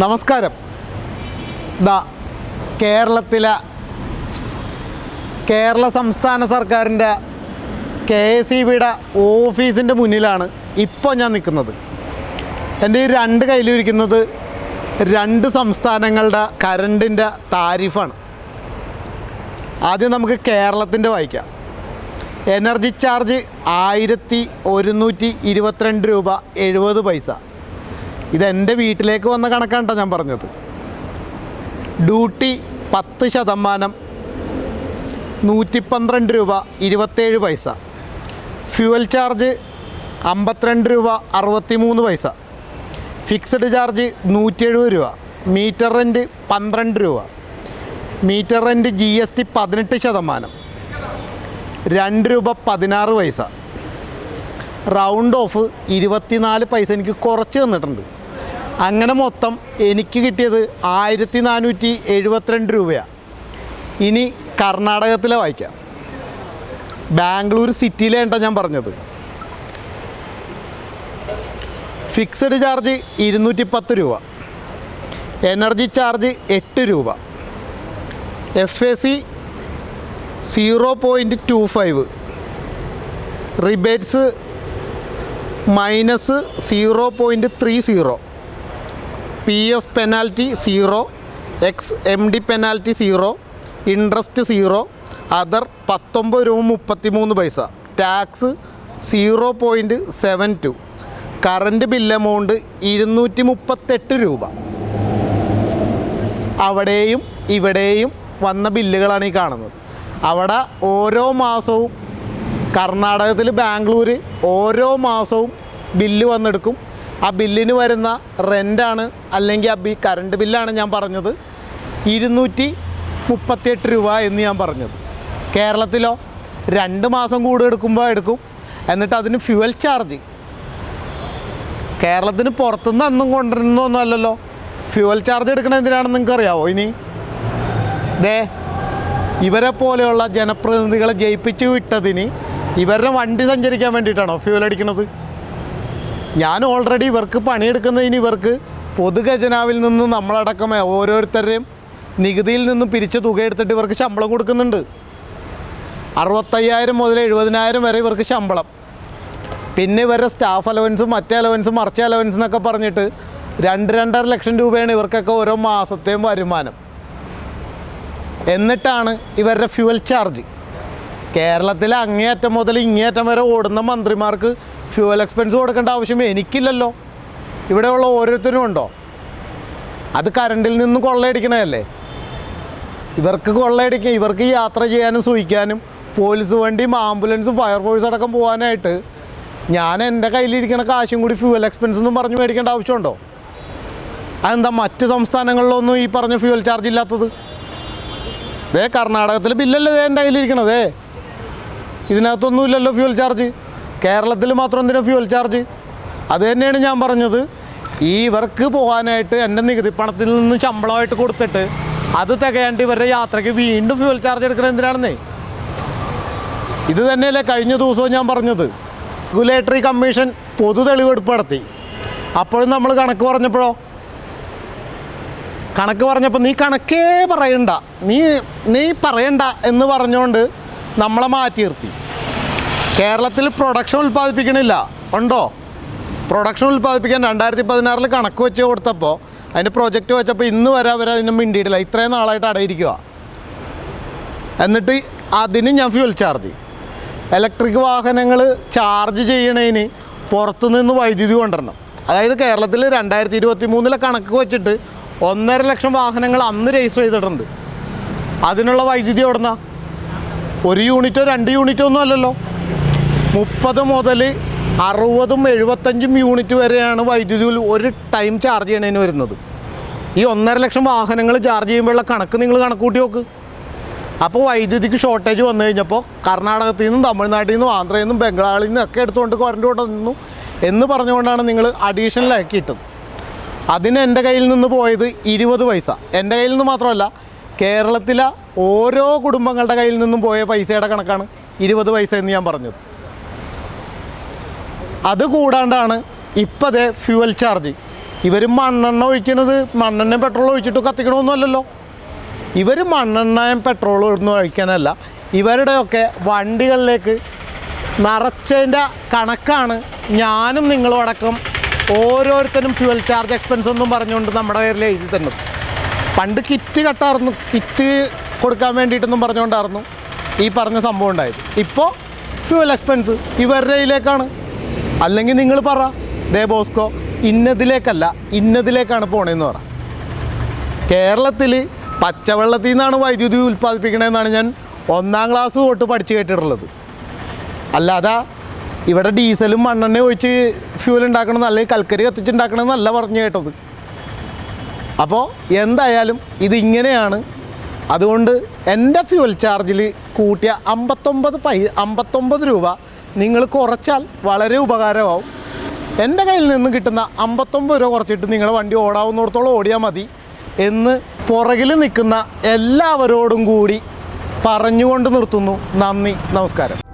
നമസ്കാരം. ദാ കേരളത്തിലെ കേരള സംസ്ഥാന സർക്കാരിന്റെ കെ എസ് ഇ ബിയുടെ ഓഫീസിന്റെ മുന്നിലാണ് ഇപ്പോൾ ഞാൻ നിൽക്കുന്നത്. എന്റെ ഈ രണ്ട് കയ്യിലിരിക്കുന്നത് രണ്ട് സംസ്ഥാനങ്ങളുടെ കരണ്ടിന്റെ താരിഫാണ്. ആദ്യം നമുക്ക് കേരളത്തിന്റെ വായിക്കാം. എനർജി ചാർജ് ആയിരത്തി ഒരുന്നൂറ്റി ഇരുപത്തിരണ്ട് രൂപ എഴുപത് പൈസ. ഇതെന്റെ വീട്ടിലേക്ക് വന്ന കണക്കാണ്ടോ ഞാൻ പറഞ്ഞത്. ഡ്യൂട്ടി പത്ത് ശതമാനം നൂറ്റി പന്ത്രണ്ട് രൂപ ഇരുപത്തേഴ് പൈസ. ഫ്യൂവൽ ചാർജ് അമ്പത്തിരണ്ട് രൂപ അറുപത്തി മൂന്ന് പൈസ. ഫിക്സഡ് ചാർജ് നൂറ്റി എഴുപത് രൂപ. മീറ്റർ റെന്റ് പന്ത്രണ്ട് രൂപ. Meter rent G S T പതിനെട്ട് ശതമാനം. രണ്ട് രൂപ പതിനാറ് പൈസ. റൗണ്ട് ഓഫ് ഇരുപത്തിനാല് പൈസ എനിക്ക് കുറച്ച് തന്നിട്ടുണ്ട്. അങ്ങനെ മൊത്തം എനിക്ക് കിട്ടിയത് ആയിരത്തി നാനൂറ്റി എഴുപത്തിരണ്ട് രൂപയാണ് ഇനി കർണാടകത്തിലെ വായിക്കാം. ബാംഗ്ലൂർ സിറ്റിയിലെ ഉണ്ടോ ഞാൻ പറഞ്ഞത്. ഫിക്സഡ് ചാർജ് ഇരുന്നൂറ്റി പത്ത് രൂപ. എനർജി ചാർജ് എട്ട് രൂപ. F A C zero point two five. Rebates minus zero point three zero. P F penalty zero X M D penalty zero interest zero other പത്തൊമ്പത് രൂപ മുപ്പത്തി മൂന്ന് പൈസ. Tax zero point seven two. Current bill amount ഇരുന്നൂറ്റി മുപ്പത്തെട്ട് രൂപ. അവിടെയും ഇവിടെയും വന്ന ബില്ലുകളാണ് ഈ കാണുന്നത്. അവിടെ ഓരോ മാസവും കർണാടകത്തിൽ ബാംഗ്ലൂർ ഓരോ മാസവും ബില്ല് വന്നെടുക്കും. ആ ബില്ലിന് വരുന്ന റെന്റാണ് അല്ലെങ്കിൽ ആ ബി കറണ്ട് ബില്ലാണ് ഞാൻ പറഞ്ഞത് ഇരുന്നൂറ്റി മുപ്പത്തിയെട്ട് രൂപ എന്ന് ഞാൻ പറഞ്ഞത്. കേരളത്തിലോ രണ്ട് മാസം കൂടെ എടുക്കുമ്പോൾ എടുക്കും. എന്നിട്ട് അതിന് ഫ്യുവൽ ചാർജ്. കേരളത്തിന് പുറത്തുനിന്ന് അന്നും കൊണ്ടുവരുന്നൊന്നും അല്ലല്ലോ. ഫ്യുവൽ ചാർജ് എടുക്കണത് എന്തിനാണെന്ന് നിങ്ങൾക്ക് അറിയാവോ ഇനി ദേ ഇവരെ പോലെയുള്ള ജനപ്രതിനിധികളെ ജയിപ്പിച്ചു വിട്ടതിന് ഇവരുടെ വണ്ടി സഞ്ചരിക്കാൻ വേണ്ടിയിട്ടാണോ ഫ്യൂൽ അടിക്കുന്നത് ഞാൻ ഓൾറെഡി ഇവർക്ക് പണിയെടുക്കുന്നതിന് ഇവർക്ക് പൊതുഖജനാവിൽ നിന്ന് നമ്മളടക്കം ഓരോരുത്തരുടെയും നികുതിയിൽ നിന്നും പിരിച്ച തുക എടുത്തിട്ട് ഇവർക്ക് ശമ്പളം കൊടുക്കുന്നുണ്ട്. അറുപത്തയ്യായിരം മുതൽ എഴുപതിനായിരം വരെ ഇവർക്ക് ശമ്പളം. പിന്നെ ഇവരുടെ സ്റ്റാഫ് അലവൻസും മറ്റേ അലവൻസും മറിച്ച അലവൻസ് എന്നൊക്കെ പറഞ്ഞിട്ട് രണ്ട് രണ്ടര ലക്ഷം രൂപയാണ് ഇവർക്കൊക്കെ ഓരോ മാസത്തെയും വരുമാനം. എന്നിട്ടാണ് ഇവരുടെ ഫ്യുവൽ ചാർജ് കേരളത്തിലെ അങ്ങേയറ്റം മുതൽ ഇങ്ങേയറ്റം വരെ ഓടുന്ന മന്ത്രിമാർക്ക് ഫ്യൂവൽ എക്സ്പെൻസ് കൊടുക്കേണ്ട ആവശ്യം എനിക്കില്ലല്ലോ. ഇവിടെയുള്ള ഓരോരുത്തരും ഉണ്ടോ? അത് കറണ്ടിൽ നിന്ന് കൊള്ളയടിക്കണതല്ലേ? ഇവർക്ക് കൊള്ളയടിക്കുക ഇവർക്ക് യാത്ര ചെയ്യാനും സൂഹിക്കാനും പോലീസ് വണ്ടിയും ആംബുലൻസും ഫയർഫോഴ്സ് അടക്കം പോകാനായിട്ട് ഞാൻ എന്റെ കയ്യിലിരിക്കുന്ന കാശും കൂടി ഫ്യൂവൽ എക്സ്പെൻസ് ഒന്നും പറഞ്ഞ് മേടിക്കേണ്ട ആവശ്യമുണ്ടോ? അതെന്താ മറ്റ് സംസ്ഥാനങ്ങളിലൊന്നും ഈ പറഞ്ഞ ഫ്യൂവൽ ചാർജ് ഇല്ലാത്തത്? ദേ കർണാടകത്തിൽ ബില്ലല്ലേ എന്റെ കയ്യിലിരിക്കണതേ? ഇതിനകത്തൊന്നും ഇല്ലല്ലോ ഫ്യൂവൽ ചാർജ് കേരളത്തിൽ മാത്രം എന്തിനാ ഫ്യൂവൽ ചാർജ് അത് തന്നെയാണ് ഞാൻ പറഞ്ഞത്. ഈ ഇവർക്ക് പോകാനായിട്ട് എന്റെ നികുതി പണത്തിൽ നിന്ന് ശമ്പളമായിട്ട് കൊടുത്തിട്ട് അത് തികയാണ്ട് ഇവരുടെ യാത്രയ്ക്ക് വീണ്ടും ഫ്യൂവൽ ചാർജ് എടുക്കണത് എന്തിനാണെന്നേ? ഇത് തന്നെയല്ലേ കഴിഞ്ഞ ദിവസവും ഞാൻ പറഞ്ഞത്. റെഗുലേറ്ററി കമ്മീഷൻ പൊതു തെളിവെടുപ്പ് നടത്തി. അപ്പോഴും നമ്മൾ കണക്ക് പറഞ്ഞപ്പോഴോ? കണക്ക് പറഞ്ഞപ്പോൾ നീ കണക്കേ പറയണ്ട. നീ നീ പറയണ്ട എന്ന് പറഞ്ഞുകൊണ്ട് നമ്മളെ മാറ്റി നിർത്തി. കേരളത്തിൽ പ്രൊഡക്ഷൻ ഉൽപ്പാദിപ്പിക്കണില്ല. ഉണ്ടോ? പ്രൊഡക്ഷൻ ഉൽപ്പാദിപ്പിക്കാൻ രണ്ടായിരത്തി പതിനാറിൽ കണക്ക് വെച്ച് കൊടുത്തപ്പോൾ അതിന്റെ പ്രൊജക്റ്റ് വെച്ചപ്പോൾ ഇന്ന് വരെ അവർ അതിന് മിണ്ടിയിട്ടില്ല. ഇത്രയും നാളായിട്ട് അടയിരിക്കുക എന്നിട്ട് അതിന് ഞാൻ ഫ്യൂൽ ചാർജ് ഇലക്ട്രിക് വാഹനങ്ങൾ ചാർജ് ചെയ്യണതിന് പുറത്തുനിന്ന് വൈദ്യുതി കൊണ്ടുവരണം. അതായത് കേരളത്തിൽ രണ്ടായിരത്തി ഇരുപത്തി മൂന്നിലെ കണക്ക് വെച്ചിട്ട് ഒന്നര ലക്ഷം വാഹനങ്ങൾ അന്ന് രജിസ്റ്റർ ചെയ്തിട്ടുണ്ട്. അതിനുള്ള വൈദ്യുതി എവിടുന്ന? ഒരു യൂണിറ്റോ രണ്ട് യൂണിറ്റോ ഒന്നും അല്ലല്ലോ. മുപ്പത് മുതൽ അറുപതും എഴുപത്തഞ്ചും യൂണിറ്റ് വരെയാണ് വൈദ്യുതി ഒരു ടൈം ചാർജ് ചെയ്യണതിന് വരുന്നത്. ഈ ഒന്നര ലക്ഷം വാഹനങ്ങൾ ചാർജ് ചെയ്യുമ്പോഴുള്ള കണക്ക് നിങ്ങൾ കണക്ക് കൂട്ടി നോക്ക്. അപ്പോൾ വൈദ്യുതിക്ക് ഷോർട്ടേജ് വന്നു കഴിഞ്ഞപ്പോൾ കർണാടകത്തിൽ നിന്നും തമിഴ്നാട്ടിൽ നിന്നും ആന്ധ്രയിൽ നിന്നും ബംഗാളിൽ നിന്നും ഒക്കെ എടുത്തുകൊണ്ട് കറണ്ട് കൊണ്ടുവന്നു എന്ന് പറഞ്ഞുകൊണ്ടാണ് നിങ്ങൾ അഡീഷണൽ ആക്കിയിട്ടത്. അതിന് എന്റെ കയ്യിൽ നിന്ന് പോയത് ഇരുപത് പൈസ. എന്റെ കയ്യിൽ നിന്ന് മാത്രമല്ല കേരളത്തിലെ ഓരോ കുടുംബങ്ങളുടെ കയ്യിൽ നിന്നും പോയ പൈസയുടെ കണക്കാണ് ഇരുപത് പൈസ എന്ന് ഞാൻ പറഞ്ഞത്. അത് കൂടാണ്ടാണ് ഇപ്പതേ ഫ്യൂവൽ ചാർജ് ഇവർ മണ്ണെണ്ണ ഒഴിക്കണത് മണ്ണെണ്ണയും പെട്രോളും ഒഴിച്ചിട്ട് കത്തിക്കണമെന്നല്ലോ ഇവർ മണ്ണെണ്ണയും പെട്രോളും ഒന്നും ഒഴിക്കാനല്ല. ഇവരുടെയൊക്കെ വണ്ടികളിലേക്ക് നിറച്ചതിന്റെ കണക്കാണ് ഞാനും നിങ്ങളും അടക്കം ഓരോരുത്തരും ഫ്യൂവൽ ചാർജ് എക്സ്പെൻസ് ഒന്നും പറഞ്ഞുകൊണ്ട് നമ്മുടെ പേരിൽ എഴുതി തന്നത്. പണ്ട് കിറ്റ് കട്ടായിരുന്നു കിറ്റ് കൊടുക്കാൻ വേണ്ടിയിട്ടൊന്നും പറഞ്ഞുകൊണ്ടായിരുന്നു ഈ പറഞ്ഞ സംഭവം ഉണ്ടായത്. ഇപ്പോൾ ഫ്യൂവൽ എക്സ്പെൻസ് ഇവരുടെ ഇതിലേക്കാണ് അല്ലെങ്കിൽ നിങ്ങൾ പറ ദേ ബോസ്കോ ഇന്നതിലേക്കല്ല ഇന്നതിലേക്കാണ് പോണേന്ന് പറ. കേരളത്തിൽ പച്ചവെള്ളത്തിൽ നിന്നാണ് വൈദ്യുതി ഉൽപ്പാദിപ്പിക്കണമെന്നാണ് ഞാൻ ഒന്നാം ക്ലാസ് തൊട്ട് പഠിച്ചു കേട്ടിട്ടുള്ളത്. അല്ലാതെ ഇവിടെ ഡീസലും മണ്ണെണ്ണ ഒഴിച്ച് ഫ്യൂൽ ഉണ്ടാക്കണമെന്ന് അല്ലെങ്കിൽ കൽക്കരി കത്തിച്ചുണ്ടാക്കണമെന്നല്ല പറഞ്ഞു കേട്ടത്. അപ്പോൾ എന്തായാലും ഇതിങ്ങനെയാണ്. അതുകൊണ്ട് എന്റെ ഫ്യൂൽ ചാർജിൽ കൂട്ടിയ അമ്പത്തൊമ്പത് പൈ അമ്പത്തൊമ്പത് രൂപ നിങ്ങൾ കുറച്ചാൽ വളരെ ഉപകാരമാവും. എന്റെ കയ്യിൽ നിന്ന് കിട്ടുന്ന അമ്പത്തൊമ്പത് രൂപ കുറച്ചിട്ട് നിങ്ങളുടെ വണ്ടി ഓടാവുന്നിടത്തോളം ഓടിയാൽ മതി എന്ന് പുറകിൽ നിൽക്കുന്ന എല്ലാവരോടും കൂടി പറഞ്ഞുകൊണ്ട് നിർത്തുന്നു. നന്ദി നമസ്കാരം.